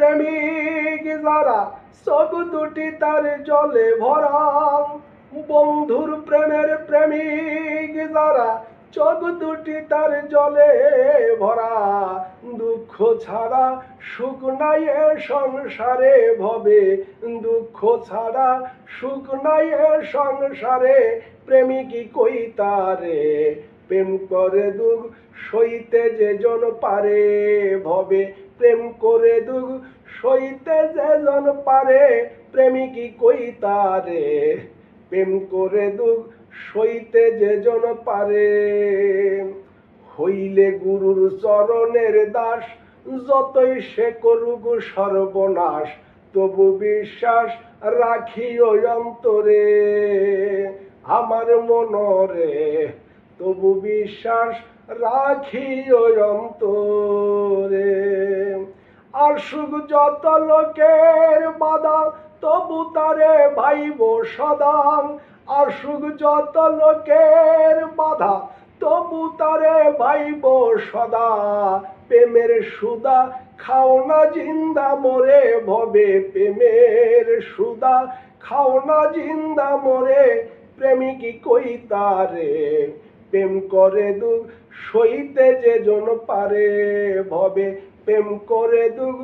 প্রেমিক যারা চোখ দুটি তার জলে ভরা বন্ধুর প্রেমের প্রেমিক যারা চোখ দুটি তার জলে ভরা। দুঃখ ছাড়া সুখ নাই এ সংসারে ভবে। দুঃখ ছাড়া সুখ নাই এ সংসারে প্রেমিকি কই তারে? প্রেম করে দুঃখ সইতে যে জন পারে ভবে। প্রেম করে দুঃখ সইতে যে জন পারে, প্রেমিকি কই তারে? প্রেম করে দুঃখ সইতে যে জন পারে। হইলে গুরুর চরণের দাস, যতই সে করুক সর্বনাশ, তবু বিশ্বাস রাখি ওই অন্তরে। আমার মনরে তবু বিশ্বাস রাখি ওই অন্তরে। আর সুখ যত লোকের বাদা তবু তারে ভাইব সদা আর সুখ যত লোকের বাধা তবু তারে ভাইব সদা প্রেমের সুদা খাও না জিন্দা, মরে ভবে প্রেমের সুদা। খাও না জিন্দা, মরে প্রেমিকি কই তারে? প্রেম করে দুঃখ সইতে যে জন পারে, ভবে প্রেম করে দুঃখ